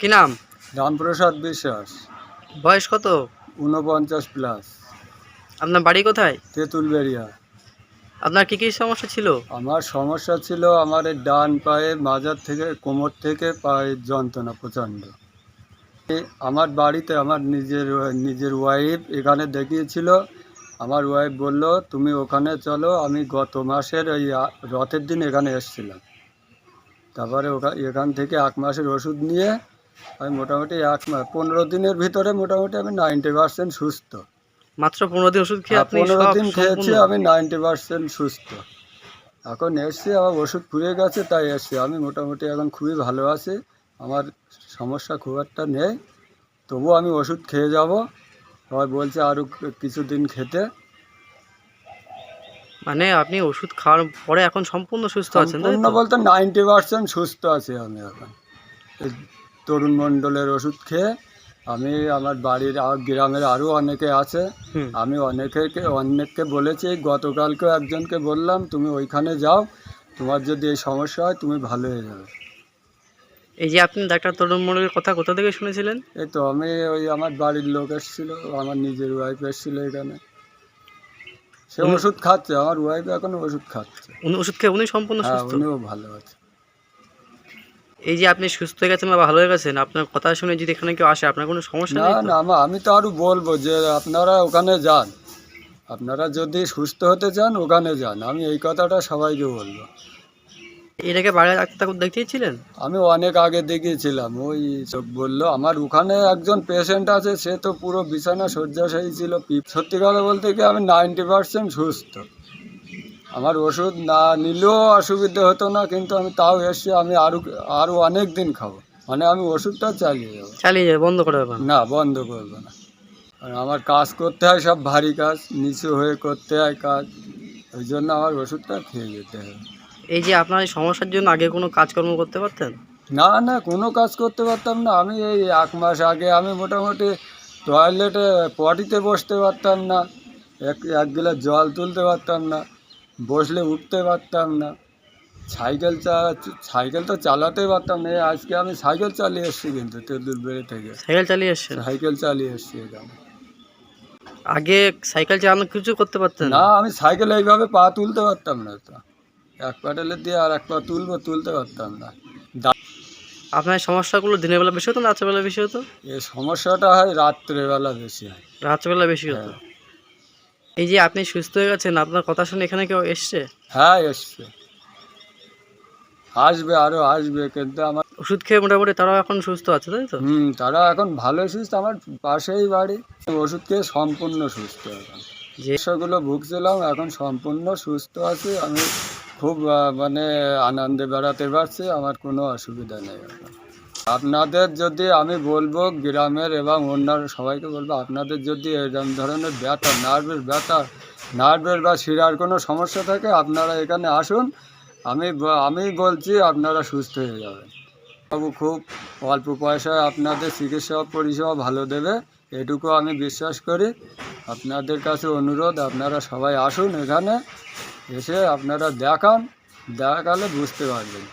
কি নাম? রামপ্রসাদ বিশ্বাস। বয়স কত? ঊনপঞ্চাশ প্লাস। আপনার বাড়ি কোথায়? তেঁতুলবেড়িয়া। আপনার কি কি সমস্যা ছিল? আমার সমস্যা ছিল আমার এই ডান পায়ে মাজার থেকে কোমর থেকে পায়ের যন্ত্রণা প্রচণ্ড। আমার বাড়িতে আমার নিজের নিজের ওয়াইফ এখানে দেখিয়েছিল। আমার ওয়াইফ বলল তুমি ওখানে চলো আমি গত মাসের ওই রথের দিন এখানে এসেছিলাম। তারপরে ওখা এখান থেকে এক মাসের ওষুধ নিয়ে আমি মোটামুটি এক মাস পনেরো দিনের ভিতরে মোটামুটি আমি নাইনটি পার্সেন্ট সুস্থ। মাত্র পনেরো দিন ওষুধ খেয়ে হ্যাঁ, আপনি পনেরো দিন খেয়েছি আমি নাইনটি পার্সেন্ট সুস্থ। এখন এসছি আমার ওষুধ ফুরিয়ে গেছে তাই এসছি আমি মোটামুটি এখন খুবই ভালো আছি। আমার সমস্যা খুব একটা নেই তবুও আমি ওষুধ খেয়ে যাব। সবাই বলছে আরও কিছুদিন খেতে। মানে আপনি ওষুধ খাওয়ার পরে এখন সম্পূর্ণ সুস্থ আছেন সম্পূর্ণ বলতে নাইনটি পার্সেন্ট সুস্থ আছি আমি এখন। তরুণ মণ্ডলের ওষুধ খেয়ে আমি আমার বাড়ির আর গ্রামের আরও অনেকে আছে। আমি অনেকে অনেককে বলেছি গতকালকেও একজনকে বললাম তুমি ওইখানে যাও তোমার যদি এই সমস্যা হয় তুমি ভালো হয়ে যাবে। এই যে আপনি ডাক্তার তরুণ মণ্ডলের কথা কোথা থেকে শুনেছিলেন? এই তো আমি ওই আমার বাড়ির লোক এসেছিল আমার নিজের ওয়াইফ এসেছিল এখানে। সে ওষুধ খাচ্ছে আমার ওয়াইফ এখন ওষুধ খাচ্ছে। উনি ওষুধ খেয়ে উনি সম্পূর্ণ হ্যাঁ সুস্থ? উনিও ভালো আছে। এই যে আপনি সুস্থ হয়ে গেছেন বা ভালো হয়ে গেছেন আপনার কথা শুনে যদি এখানে কেউ আসে আপনার কোনো সমস্যা না? না আমি তো আরও বলব যে আপনারা ওখানে যান। আপনারা যদি সুস্থ হতে চান ওখানে যান। আমি এই কথাটা সবাইকে বলব। এটাকে বাইরে ডাক্তার দেখিয়েছিলেন? আমি অনেক আগে দেখিয়েছিলাম। ওই সব বলল আমার ওখানে একজন পেশেন্ট আছে সে তো পুরো বিছানা শয্যাশায়ী ছিল। সত্যি কথা বলতে কি আমি নাইনটি পার্সেন্ট সুস্থ। আমার ওষুধ না নিলেও অসুবিধা হতো না কিন্তু আমি তাও এসছি আমি আরও আরও অনেক দিন খাব। মানে আমি ওষুধটা চালিয়ে যাব। চালিয়ে যাবে বন্ধ করে দেবেন না বন্ধ করব না। আর আমার কাজ করতে হয় সব ভারী কাজ নিচু হয়ে করতে হয় কাজ। ওই জন্য আমার ওষুধটা খেয়ে যেতে হবে এই যে আপনার এই সমস্যার জন্য আগে কোনো কাজকর্ম করতে পারতেন? না না কোনো কাজ করতে পারতাম না। আমি এই এক মাস আগে আমি মোটামুটি টয়লেটে পটিতে বসতে পারতাম না এক এক গ্লাস জল তুলতে পারতাম না। বসলে উঠতে পারতাম না। সাইকেল চা সাইকেল তো চালাতে পারতাম না। আজকে আমি সাইকেল চালিয়ে এসেছি কিন্তু তেঁতুলবেড়ি থেকে। সাইকেল চালিয়ে এসছেন? সাইকেল চালিয়ে এসেছি এখানে আগে সাইকেল চালানো কিছু করতে পারতাম না আমি সাইকেল এইভাবে পা তুলতে পারতাম না তো। এক প্যাডেলে দিয়ে আর এক পা তুলবো তুলতে পারতাম না। আপনার সমস্যাগুলো দিনের বেলা বেশি হতো না রাত্রেবেলা বেশি হতো? এই সমস্যাটা হয় রাত্রেবেলা বেশি হয়। রাত্রেবেলা বেশি হতো? এই যে আপনি সুস্থ হয়ে গেছেন আপনার কথা শুনে এখানে কেউ এসছে? হ্যাঁ এসছে। আসবে আরও আসবে কিন্তু আমার ওষুধ খেয়ে মোটামুটি তারাও এখন সুস্থ আছে তাই তো? হুম তারা এখন ভালো সুস্থ আমার পাশেই বাড়ি। ওষুধ খেয়ে সম্পূর্ণ সুস্থ এখন। যে যেসবগুলো ভুগছিলাম এখন সম্পূর্ণ সুস্থ আছি। আমি খুব মানে আনন্দে বেড়াতে পারছি আমার কোনো অসুবিধা নেই এখন। আপনাদের যদি আমি বলব গ্রামের এবং অন্যান্য সবাইকে বলব, আপনাদের যদি এরকম ধরনের ব্যথা, নার্ভের ব্যথা, নার্ভের বা শিরার কোনো সমস্যা থাকে, আপনারা এখানে আসুন। আমি আমি বলছি আপনারা সুস্থ হয়ে যাবেন। বাবু খুব অল্প পয়সায় আপনাদের চিকিৎসা পরিষেবা ভালো দেবে, এটুকু আমি বিশ্বাস করি। আপনাদের কাছে অনুরোধ, আপনারা সবাই আসুন এখানে, এসে আপনারা দেখান, দেখালে বুঝতে পারবেন।